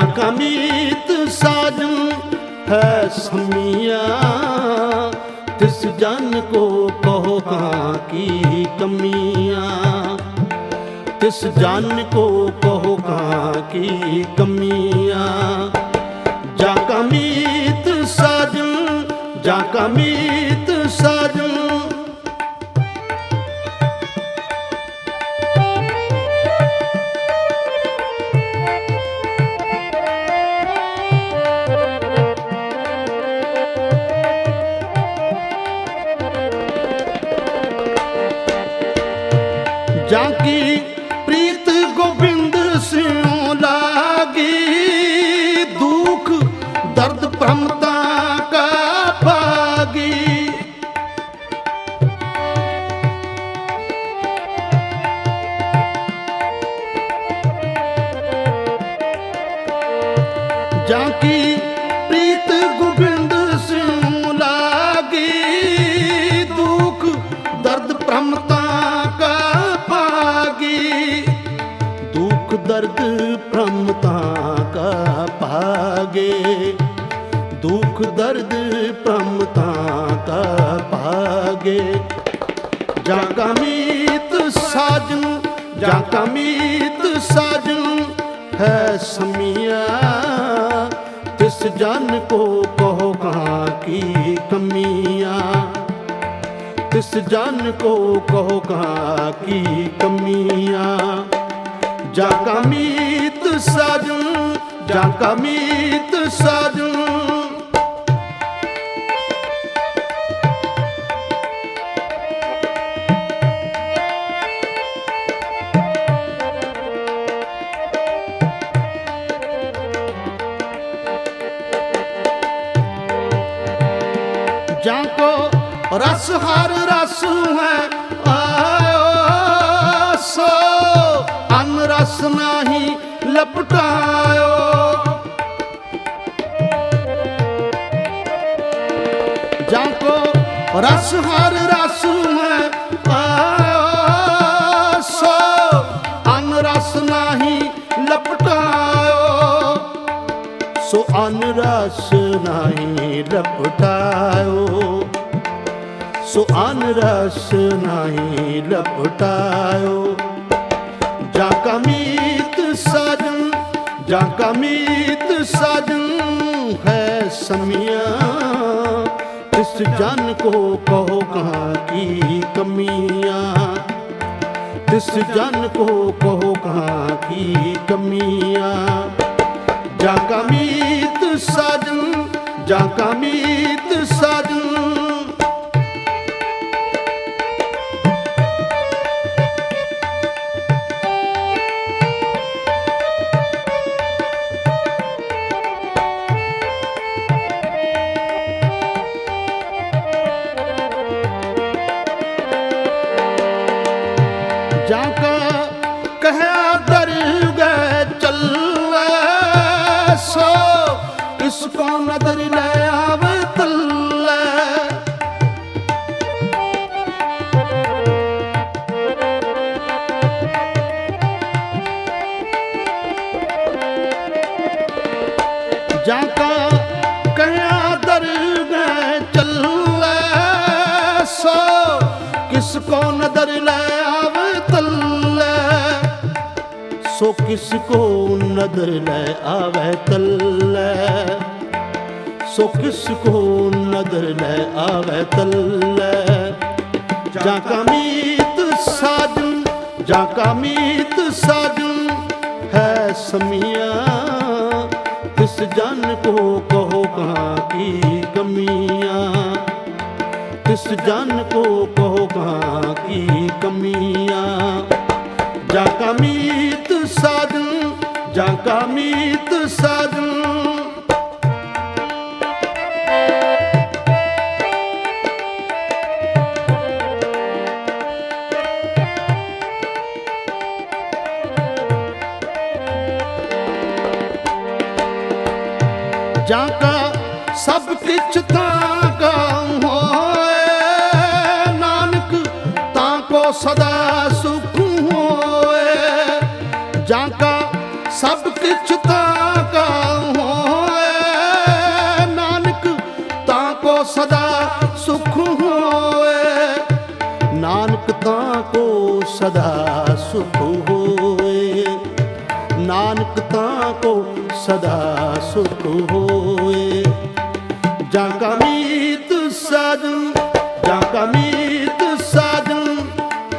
ਕਾ ਮੀਤ ਸਾਜਨ ਜਾਂ ਕਾ ਸਾਜਨ ਹੈ ਸਮੀਆਂ, ਤਿਸ ਜਨ ਕੋ ਕਹੋ ਕਾਂ ਕੀ ਕਮੀਆਂ। ਤਿਸ ਜਨ ਕੋ ਕਹੋ ਕਾਂ ਕੀ ਕਮੀਆਂ। ਜਾਂ ਕਾ ਮੀਤ ਸਾਜਨ, ਜਾਂ ਕਾ ਸਾਜਨ ਜਾਂ ਕੀ ਪ੍ਰੀਤ ਗੋਬਿੰਦ ਸਿੰਘ ਲਾਗੀ ਦੁਖ ਦਰਦ ਭ੍ਰਮਤਾ ਕਾ ਭਾਗੀ, ਦੁਖ ਦਰਦ ਭ੍ਰਮਤਾ ਕਾ ਭਾਗੇ, ਦੁਖ ਦਰਦ ਭ੍ਰਮਤਾ ਕਾ ਭਾਗੇ। ਜਾਂ ਕਾ ਮੀਤ ਸਾਜਨ, ਜਾਂ ਕਾ ਸਾਜਨ ਹੈ ਸਮੀਆਂ ਤਿਸ ਜਨ ਕੋ ਕਹੋ ਕਹਾਂ ਕੀ ਕਮੀਆਂ। ਤਿਸ ਜਨ ਕੋ ਕਹੋ ਕਹਾਂ ਕੀ ਕਮੀਆਂ। ਜਾ ਕਾ ਮੀਤ ਸਾਜਨ, ਜਾਂ ਕਾ ਸਾਜਨ ਰਸ, ਹਰ ਰਸ ਹੈ ਆਇਓ ਸੋ ਅਨ ਰਸ ਨਾਹੀ ਲਪਟਾਇਓ। ਜਾਂ ਕੋ ਰਸ, ਹਰ ਰਸ ਹੈ ਆਇਓ ਸੋ ਅਨ ਰਸ ਨਾਹੀ ਲਪਟਾਇਓ। ਸੋ ਅਨ ਰਸ ਨਹੀਂ ਲਪਟਾਇਓ। ਸੋ ਅਨ ਰਸ ਨਹੀਂ ਲਪਟਾਇਓ। ਜਾਂ ਕਾ ਸਾਜਨ, ਜਾਂ ਕਾ ਸਾਜਨ ਹੈ ਸਮੀਆਂ। ਇਸ ਜਨ ਕੋ ਕਹੋ ਕਹਾਂ ਕੀ ਕਮੀਆਂ। ਤਿਸ ਜਨ ਕੋ ਕਹੋ ਕਹਾਂ ਕੀ ਕਮੀਆਂ। ਜਾਂ ਕਾ ਸਾਜਨ, ਜਾਂ ਕਾ ਸਾਜਨ ਇਸ ਕੋ ਨਦਰ ਲੈ ਆਵੇ ਤੱਲੇ ਜਾਂ ਕਾ ਕਹਿਆ ਦਰ ਗਏ ਚੱਲੇ ਸੋ, ਕਿਸ ਕੋ ਨਦਰ ਲੈ ਆਵੇ ਤੱਲੇ ਸੋ ਕਿਸ ਕੋ ਨਦਰ ਲੈ ਆਵੇ ਤੱਲੇ ਸੋ ਕਿਸ ਕੋ ਨਦਰ ਲੈ ਆਵੇ ਤੱਲੇ। ਜਾਂ ਕਾ ਸਾਜਨ, ਜਾਂ ਕਾ ਸਾਜਨ ਹੈ ਸਮੀਆਂ। ਤਿਸ ਜਨ ਕੋ ਕਹੋ ਕਹਾਂ ਕੀ ਕਮੀਆਂ। ਤਿਸ ਜਨ ਕੋ ਕਹੋ ਕਹਾਂ ਕੀ ਕਮੀਆਂ। ਜਾਂ ਕਾ ਸਾਜਨ, ਜਾਂ ਕਾ ਸਾਜਨ ਜਾਂਕਾ ਸਭ ਕਿਛ ਤਾਂ ਕਾ ਹੋਏ। ਨਾਨਕ, ਤਾਂ ਕੋ ਸਦਾ ਸੁਖ ਹੋਏ। ਜਾਂ ਸਭ ਕਿਛ ਤਾਂ ਕਾ ਹੋਏ। ਨਾਨਕ, ਤਾਂ ਕੋ ਸਦਾ ਸੁਖ ਹੋਏ। ਨਾਨਕ, ਤਾਂ ਕੋ ਸਦਾ ਸੁਖ ਹੋਏ ਨਾਨਕ ਤਾਂ ਕੋ ਸਦਾ ਸੁਖ ਹੋਏ। ਜਾ ਕਮੀਤ ਸਾਧਨ, ਜਾਂ ਕਮੀਤ ਸਾਧਨ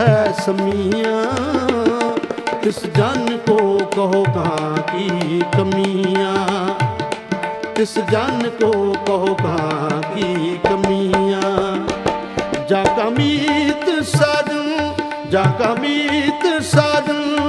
ਹੈ ਸਮੀਆਂ। ਤਿਸ ਜਨ ਕੋ ਕਹੋ ਕਹਾਂ ਕੀ ਕਮੀਆਂ। ਕਿਸ ਜਨ ਕੋ ਕਹੋ ਕਹਾਂ ਕੀ ਕਮੀਆਂ। ਜਾ ਕਮੀਤ ਸਾਧਨ, ਜਾ ਕਮੀਤ ਸਾਧਨ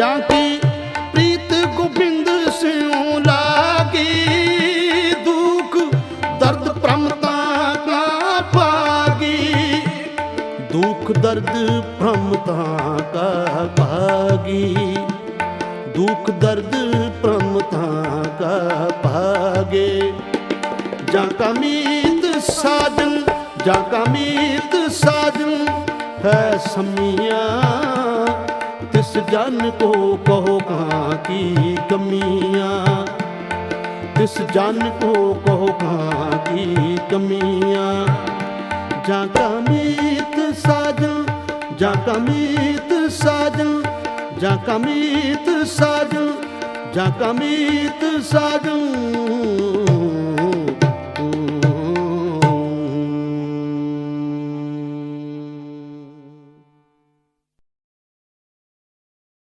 ਜਾਂ ਕੀ ਪ੍ਰੀਤ ਗੋਬਿੰਦ ਸਿਉ ਲਾਗੀ। ਦੁੱਖ, ਦਰਦ ਭ੍ਰਮਤਾ ਕਾ ਪਾਗੀ। ਦੁੱਖ, ਦਰਦ ਭ੍ਰਮਤਾ ਕਾ ਪਾਗੀ। ਦੁੱਖ, ਦਰਦ ਭ੍ਰਮਤਾ ਕਾ ਪਾਗੇ। ਜਾਂ ਕਮੀਤ ਸਾਜਨ, ਜਾਂ ਕਮੀਤ ਹੈ ਸਮੀਆਂ तिस जन को कहो कहाँ की कमियाँ तिस जन को कहो कहाँ की कमियाँ जाका मीत साजन जाका मीत साजन जाका मीत साजन जाका मीत साजन